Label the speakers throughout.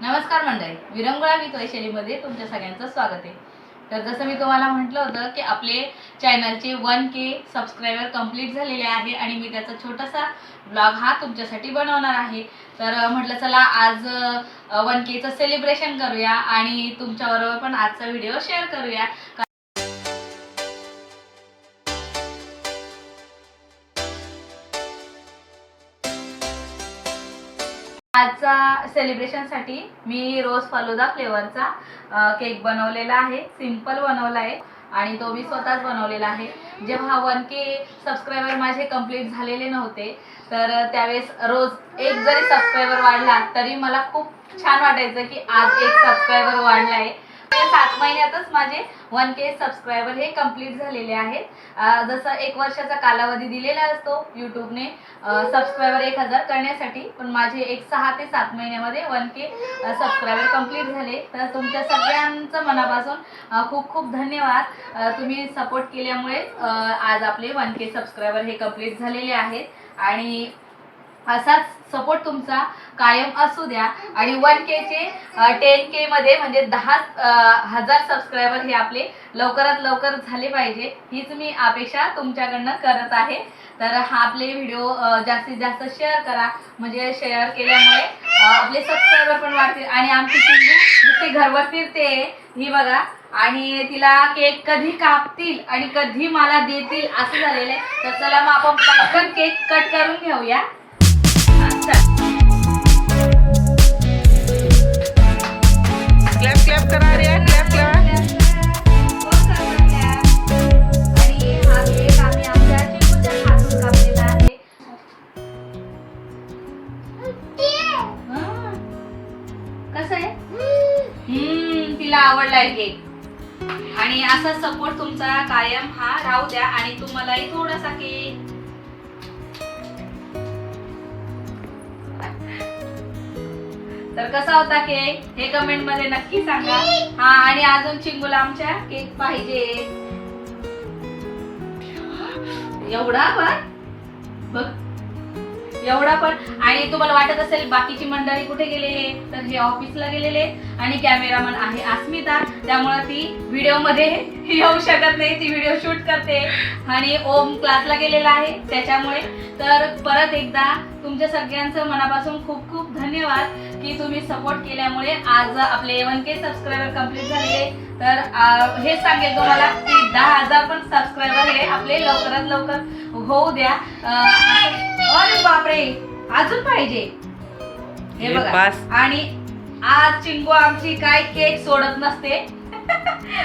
Speaker 1: नमस्कार मंडळी विरंगुळा विथ वैशालीमध्ये तुमच्या सगळ्यांचं स्वागत आहे. तर जसं मी तुम्हाला म्हटलं होतं की आपले चॅनलचे वन के सबस्क्रायबर कंप्लीट झालेले आहे आणि मी त्याचा छोटासा ब्लॉग हा तुमच्यासाठी बनवणार आहे. तर म्हटलं चला आज वन केचं सेलिब्रेशन करूया आणि तुमच्याबरोबर पण आजचा व्हिडिओ शेअर करूया. आजचा सेलिब्रेशनसाठी मी रोज फालुदा फ्लेवरचा केक बनवलेला आहे सिंपल बनवला आहे आणि तो मी स्वतःच बनवलेला आहे. जेव्हा वन के सबस्क्रायबर माझे कंप्लीट झालेले नव्हते तर त्यावेळेस रोज एक जरी सबस्क्रायबर वाढला तरी मला खूप छान वाटायचं की आज एक सबस्क्रायबर वाढला आहे सात महिन्यातच माझे वन के सबस्क्रायबर हे कंप्लीट झालेले आहेत. जसं एक वर्षाचा कालावधी दिलेला असतो यूट्यूबने सबस्क्रायबर एक हजार करण्यासाठी पण माझे एक सहा ते सात महिन्यामध्ये वन के सबस्क्रायबर कंप्लीट झाले. तर तुमच्या सगळ्यांचं मनापासून खूप खूप धन्यवाद. तुम्ही सपोर्ट केल्यामुळे आज आपले वन के सबस्क्रायबर हे कंप्लीट झालेले आहेत. आणि असाच सपोर्ट तुमचा कायम असू द्या. आणि वन केचे टेन के मध्ये म्हणजे दहा हजार सबस्क्रायबर हे आपले लवकरात लवकर झाले पाहिजे. हीच मी अपेक्षा तुमच्याकडनं करत आहे. तर हा आपले व्हिडिओ जास्तीत जास्त शेअर करा. म्हणजे शेअर केल्यामुळे आपले सबस्क्रायबर पण वाढतील. आणि आमची चिंटू नुसती घरवर फिरते ही बघा. आणि तिला केक कधी कापतील आणि कधी मला देतील असं झालेलं आहे. तर चला मग आपण पटकन केक कट करून घेऊया. द्या आणि तुम्हालाही थोडासा केक. तर कसा होता केक? हे कमेंटमध्ये नक्की सांगा. हा आणि अजून चिंगूला आमच्या केक पाहिजे. एवढा पण? बघ. एवढा पण. आणि तुम्हाला वाटत असेल बाकीची मंडळी कुठे गेलेले तर हे ऑफिसला गेलेले आणि कॅमेरामन आहे अस्मिता. त्यामुळे ती व्हिडिओमध्ये येऊ शकत नाही ती व्हिडिओ शूट करते. आणि ओम क्लासला गेलेला आहे त्याच्यामुळे. तर परत एकदा तुमच्या सगळ्यांचं मनापासून खूप खूप धन्यवाद की तुम्ही सपोर्ट केल्यामुळे आज आपले वन के सबस्क्रायबर कंप्लीट झालेले. तर हे सांगेल तुम्हाला की दहा हजार पण सबस्क्रायबर हे आपले लवकरात लवकर होऊ द्या. अरे बापरे अजून पाहिजे. हे
Speaker 2: हे
Speaker 1: बघा
Speaker 2: पास.
Speaker 1: आणि आज चिंगू आमची काय केक सोडत नसते.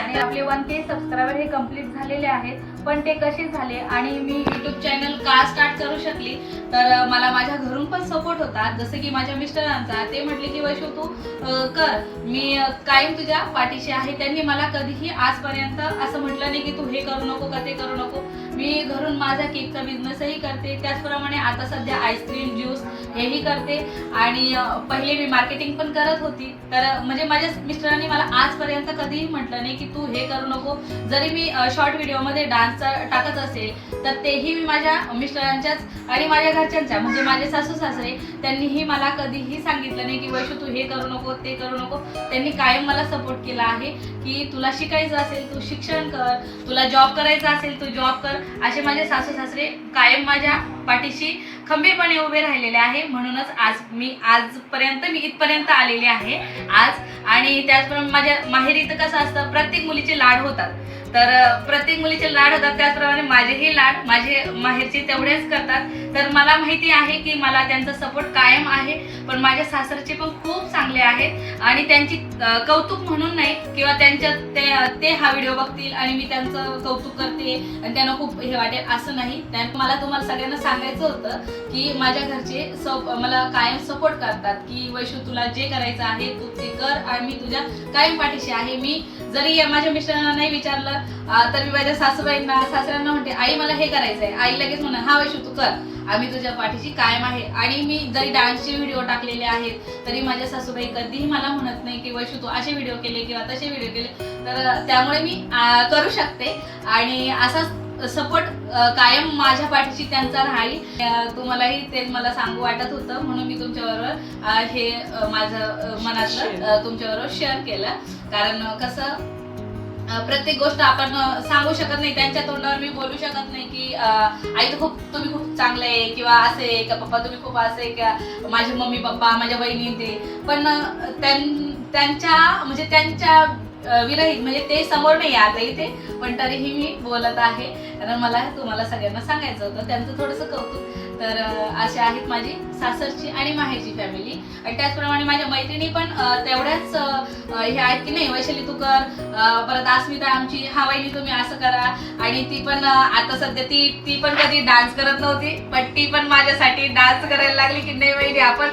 Speaker 1: आणि आपले वन के सबस्क्रायबर हे कंप्लीट झालेले आहेत पण ते कसे झाले आणि मी युट्यूब चॅनल का स्टार्ट करू शकली तर अं, मला माझ्या घरून पण सपोर्ट होता. जसं की माझ्या मिस्टरांचा ते म्हटले की वैशू तू अं, कर. मी अं, कायम तुझ्या पाठीशी आहे. त्यांनी मला कधीही आजपर्यंत असं म्हटलं नाही की तू हे करू नको का ते करू नको. मी घरून माझा केकचा बिझनेसही करते. त्याचप्रमाणे आता सध्या आईस्क्रीम ज्यूस हेही करते. आणि पहिले मी मार्केटिंग पण करत होती. तर म्हणजे माझ्या मिस्टरांनी मला आजपर्यंत कधीही म्हटलं नाही की तू हे करू नको. जरी मी शॉर्ट व्हिडिओमध्ये डान्सचा टाकत असेल तर तेही मी माझ्या मिस्टरांच्याच आणि माझ्या घरच्यांच्या म्हणजे माझे सासू सासरे त्यांनीही मला कधीही सांगितलं नाही की वैशू तू हे करू नको ते करू नको. त्यांनी कायम मला सपोर्ट केला आहे की तुला शिकायचं असेल तू शिक्षण कर. तुला जॉब करायचा असेल तू जॉब कर. असे माझे सासू सासरे कायम माझ्या पाठीशी खंबीरपणे उभे राहिलेले आहे. म्हणूनच आज मी आजपर्यंत मी इथपर्यंत आलेले आहे. आज आणि त्याचप्रमाणे माझ्या माहेरी तर कसं असतं प्रत्येक मुलीचे लाड होतात. तर प्रत्येक मुलीचे लाड होतात त्याचप्रमाणे माझेही लाड माझे माहेरचे तेवढेच करतात. तर मला माहिती आहे की मला त्यांचा सपोर्ट कायम आहे पण माझ्या सासरचे पण खूप चांगले आहेत. आणि त्यांची कौतुक म्हणून नाही किंवा त्यांच्या ते ते हा व्हिडिओ बघतील आणि मी त्यांचं कौतुक करते आणि त्यांना खूप हे वाटेल असं नाही. त्या मला तुम्हाला सगळ्यांना सांगायचं होतं की माझ्या घरचे सप मला कायम सपोर्ट करतात की वैशू तुला जे करायचं आहे तू ते कर आणि मी तुझ्या कायम पाठीशी आहे. मी जरी या माझ्या मिस्टरांना नाही विचारलं तर मी माझ्या सासूबाईंना सासऱ्यांना म्हणते आई मला हे करायचं आहे आई लगेच म्हणा हा वैशू तू कर. आम्ही तुझ्या पाठीशी कायम आहे. आणि मी जरी डान्सचे व्हिडिओ टाकलेले आहेत तरी माझ्या सासूबाई कधीही मला म्हणत नाही की वैशू तू असे व्हिडिओ केले किंवा तसे व्हिडिओ केले. तर त्यामुळे मी करू शकते. आणि असाच सपोर्ट कायम माझ्या पाठीशी त्यांचा राहील. तुम्हालाही ते मला सांगू वाटत होतं म्हणून मी तुमच्याबरोबर हे माझं मनातलं तुमच्याबरोबर शेअर केलं. कारण कसं प्रत्येक गोष्ट आपण सांगू शकत नाही. त्यांच्या तोंडावर मी बोलू शकत नाही की आई तर खूप तुम्ही खूप चांगले आहे किंवा असे का पप्पा तुम्ही खूप असे का माझे मम्मी पप्पा माझ्या बहिणी ते. पण त्यां- त्यांच्या म्हणजे त्यांच्या विरहित म्हणजे ते समोर नाही आता इथे पण तरीही मी बोलत आहे. कारण मला तुम्हाला सगळ्यांना सांगायचं होतं त्यांचं थोडंसं कौतुक. तर अशा अशी आहेत माझी सासरची आणि माहेरची फॅमिली आणि त्याचप्रमाणे माझ्या मैत्रिणी पण तेवढ्याच हे आहेत की नाही वैशाली तू कर परत अस्मिता आमची हा वहिनी तुम्ही असं करा. आणि ती पण आता सध्या ती ती पण कधी डान्स करत नव्हती पण ती पण माझ्यासाठी डान्स करायला लागली की नाही वहिनी आपण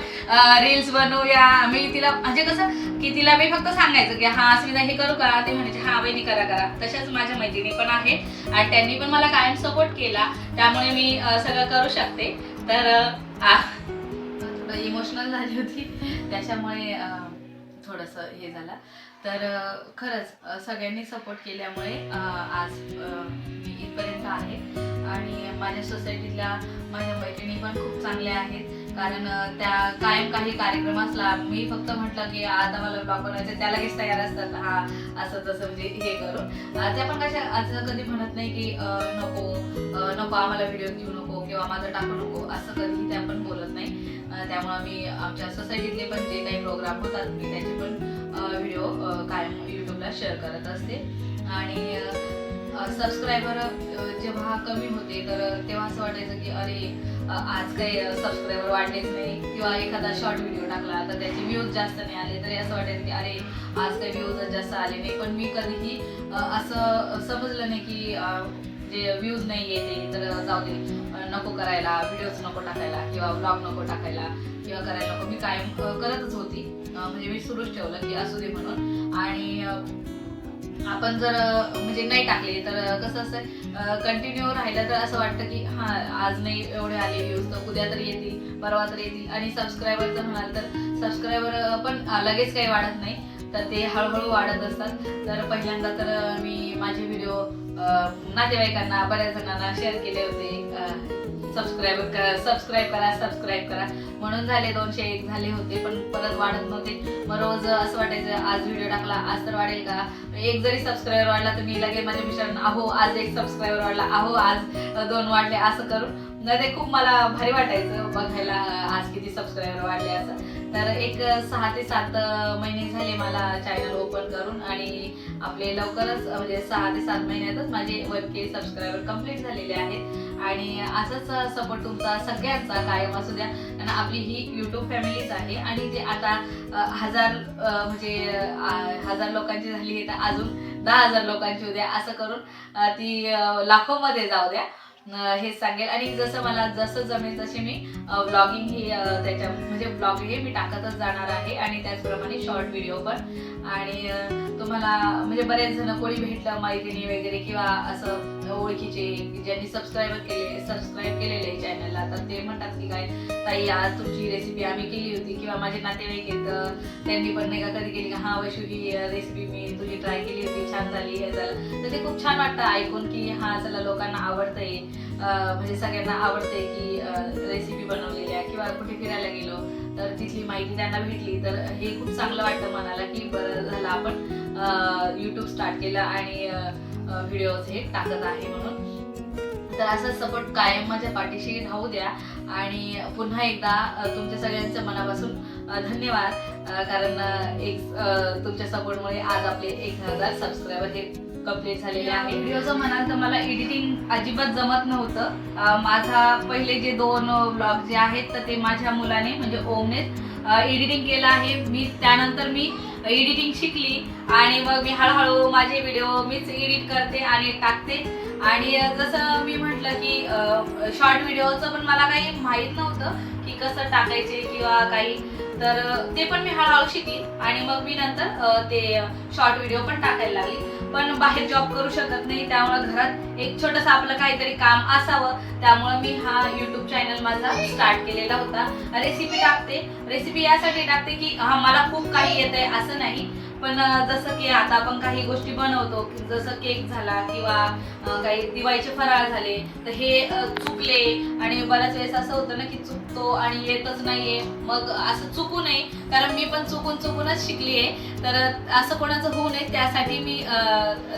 Speaker 1: रील्स बनवूया. मी तिला म्हणजे कसं की तिला मी फक्त सांगायचं की हा अस्मिता हे कर का? ते म्हणायचे हा वहिनी करा करा. तशाच माझ्या मैत्रिणी पण आहेत आणि त्यांनी पण मला कायम सपोर्ट केला. त्यामुळे मी सगळं करू शकते. तर थोडं इमोशनल झाली होती. त्याच्यामुळे अं, थोडंसं हे झालं. तर खरंच सगळ्यांनी सपोर्ट केल्यामुळे आज मी इथपर्यंत आहे. आणि माझ्या सोसायटीतल्या माझ्या मैत्रिणी पण खूप चांगल्या आहेत. कारण त्या कायम काही कार्यक्रम असला मी फक्त म्हटलं की आता मला ब्लॉग बनवायचं त्या लगेच तयार असतात. हा असं तसं म्हणजे हे करून. ते त्या पण कशा असं कधी म्हणत नाही की नको नको आम्हाला व्हिडिओ घेऊ नको किंवा माझं टाकू नको असं कधी त्या पण बोलत नाही. त्यामुळे त्यामुळं मी आमच्या सोसायटीतले पण जे काही प्रोग्राम होतात मी त्याचे पण व्हिडिओ कायम यूट्यूबला शेअर करत असते. आणि सबस्क्रायबर जेव्हा कमी होते तर तेव्हा असं वाटायचं की अरे आज काही सबस्क्रायबर वाढलेच नाही. किंवा एखादा शॉर्ट व्हिडिओ टाकला तर त्याचे व्ह्यूज जास्त नाही आले. तरी असं वाटायचं की अरे आज काही व्ह्यूज जास्त आले नाही. पण मी कधीही असं समजलं नाही की जे व्ह्यूज नाही येते तर जाऊ दे. नको करायला व्हिडिओज नको टाकायला किंवा ब्लॉग नको टाकायला किंवा करायला नको. मी कायम करतच होती. म्हणजे मी सुरूच ठेवलं की असू दे म्हणून. आणि आपण जर म्हणजे नाही टाकले तर कसं असं कंटिन्यू राहिलं तर असं वाटतं की हा आज नाही एवढे आले व्ह्यूज तर उद्या तर येतील परवा तर येतील. आणि सबस्क्रायबर जर म्हणाल तर सबस्क्रायबर पण लगेच काही वाढत नाही. तर ते हळूहळू वाढत असतात. तर पहिल्यांदा तर मी माझे व्हिडिओ नातेवाईकांना बऱ्याच जणांना शेअर केले होते. सबस्क्राईब करा सबस्क्राईब करा सबस्क्राईब करा. म्हणून झाले दोनशे एक झाले होते पण परत वाढत नव्हते. मग रोज असं वाटायचं आज व्हिडिओ टाकला आज तर वाढेल का? एक जरी सबस्क्राईबर वाढला तर मी लगेच माझ्या मिस्टरांना अहो आज एक सबस्क्राईबर वाढला अहो आज दोन वाढले असं करून. ते खूप मला भारी वाटायचं बघायला आज किती सबस्क्राईबर वाढले असं. तर एक सहा ते सात महिने झाले मला चॅनल ओपन करून आणि आपले लवकरच म्हणजे सहा ते सात महिन्यातच माझे वन के सबस्क्रायबर कंप्लीट झालेले आहेत. आणि असंच सपोर्ट तुमचा सगळ्यांचा कायम असू द्या. आणि आपली ही युट्यूब फॅमिलीच आहे. आणि जे आता हजार म्हणजे हजार लोकांची झाली आहे तर अजून दहा हजार लोकांची होऊ द्या. असं करून ती लाखोमध्ये जाऊ द्या. हे सांगेल. आणि जसं मला जसं जमेल तसे मी ब्लॉगिंग हे त्याच्या म्हणजे ब्लॉग हे मी टाकतच जाणार आहे. आणि त्याचप्रमाणे शॉर्ट व्हिडिओ पण. आणि तुम्हाला म्हणजे बरेच जण कोणी भेटलं मैत्रिणी वगैरे किंवा असं ओळखीचे ज्यांनी सबस्क्राईबर केले सबस्क्राईब केलेले चॅनलला तर ते म्हणतात की काय ताई आज तुमची रेसिपी आम्ही केली होती किंवा माझे नातेवाईक येत त्यांनी पण नाही का कधी केली का हा वैशू ही रेसिपी मी तुझी ट्राय केली होती छान झाली हे झालं तर ते खूप छान वाटतं ऐकून की हा चला लोकांना आवडतंय म्हणजे सगळ्यांना आवडते की रेसिपी बनवलेली आहे किंवा कुठे फिरायला गेलो तर तिथली माहिती त्यांना भेटली. तर हे खूप चांगलं वाटतं मनाला की बरं झालं आपण यूट्यूब स्टार्ट केलं आणि व्हिडिओज हे टाकत आहे म्हणून. तर असं सपोर्ट कायम माझ्या पाठीशी राहू द्या. आणि पुन्हा एकदा तुमच्या सगळ्यांच्या मनापासून धन्यवाद. कारण एक तुमच्या सपोर्टमुळे आज आपले एक हजार सबस्क्रायबर हे कंप्लीट झालेले आहे. व्हिडिओचं म्हणाल तर मला एडिटिंग अजिबात जमत नव्हतं. माझा पहिले जे दोन ब्लॉग जे आहेत तर ते माझ्या मुलाने म्हणजे ओमनेच एडिटिंग केलं आहे. मी त्यानंतर मी एडिटिंग शिकली आणि मग मी हळूहळू माझे व्हिडिओ मीच एडिट करते आणि टाकते. आणि जसं मी म्हटलं की शॉर्ट व्हिडिओचं पण मला काही माहीत नव्हतं की कसं टाकायचे किंवा काही. तर ते पण मी हळूहळू शिकली आणि मग मी नंतर ते शॉर्ट व्हिडिओ पण टाकायला लागली. पण बाहेर जॉब करू शकत नाही त्यामुळे घरात एक छोटंसं आपलं काहीतरी काम असावं. त्यामुळे मी हा युट्यूब चॅनल माझा स्टार्ट केलेला होता. रेसिपी टाकते. रेसिपी यासाठी टाकते की हा मला खूप काही येत आहे असं नाही. पण जसं की आता आपण काही गोष्टी बनवतो जसं केक झाला किंवा काही दिवाळीचे फराळ झाले तर हे चुकले आणि बऱ्याच वेळेस असं होतं ना की चुकतो आणि येतच नाहीये. मग असं चुकू नये. कारण मी पण चुकून चुकूनच शिकली आहे तर असं कोणाचं होऊ नये त्यासाठी मी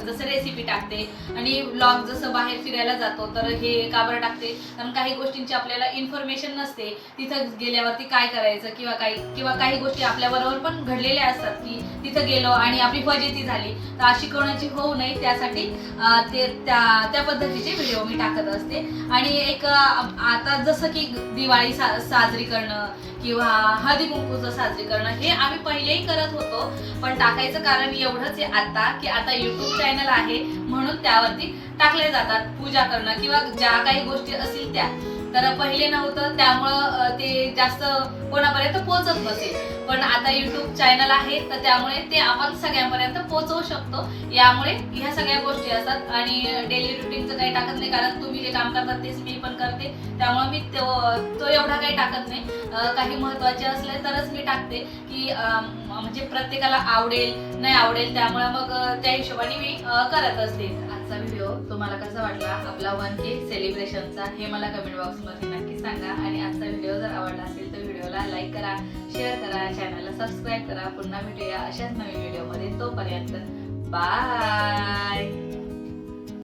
Speaker 1: जसं रेसिपी टाकते आणि ब्लॉग जसं बाहेर फिरायला जातो तर हे का बरं टाकते. कारण काही गोष्टींची आपल्याला इन्फॉर्मेशन नसते. तिथं गेल्यावरती काय करायचं किंवा काही किंवा काही गोष्टी आपल्या बरोबर पण घडलेल्या असतात की तिथं गेलो आणि आपली फजिती झाली तर अशी कोणाची होऊ नये त्यासाठी ते त्या त्या पद्धतीचे व्हिडिओ मी टाकत असते. आणि एक आता जसं की दिवाळी सा साजरी करणं किंवा हळदी कुंकूचं साजरी करणं हे आम्ही पहिलेही करत होतो पण टाकायचं कारण एवढंच आहे आता की आता युट्यूब चॅनल आहे म्हणून त्यावरती टाकले जातात पूजा करणं किंवा ज्या काही गोष्टी असतील त्या. तर पहिले नव्हतं त्यामुळं ते जास्त कोणापर्यंत पोहोचत नसेल पण आता युट्यूब चॅनल आहे तर त्यामुळे ते आपण सगळ्यांपर्यंत पोहोचवू शकतो. यामुळे ह्या सगळ्या गोष्टी असतात. आणि डेली रुटीनचं काही टाकत नाही कारण तुम्ही जे काम करतात तेच मी पण करते. त्यामुळे मी तो तो एवढा काही टाकत नाही. काही महत्त्वाचे असले तरच मी टाकते की म्हणजे प्रत्येकाला आवडेल नाही आवडेल त्यामुळे मग त्या हिशोबाने मी करत असते. आजचा व्हिडिओ तुम्हाला कसा वाटला? आपला वन के सेलिब्रेशनचा हे मला कमेंट बॉक्समध्ये नक्की सांगा. आणि आजचा व्हिडिओ जर आवडला असेल तर व्हिडिओला लाईक करा शेअर करा चॅनलला सबस्क्राईब करा. पुन्हा भेटूया अशाच नवीन व्हिडिओमध्ये तोपर्यंत बाय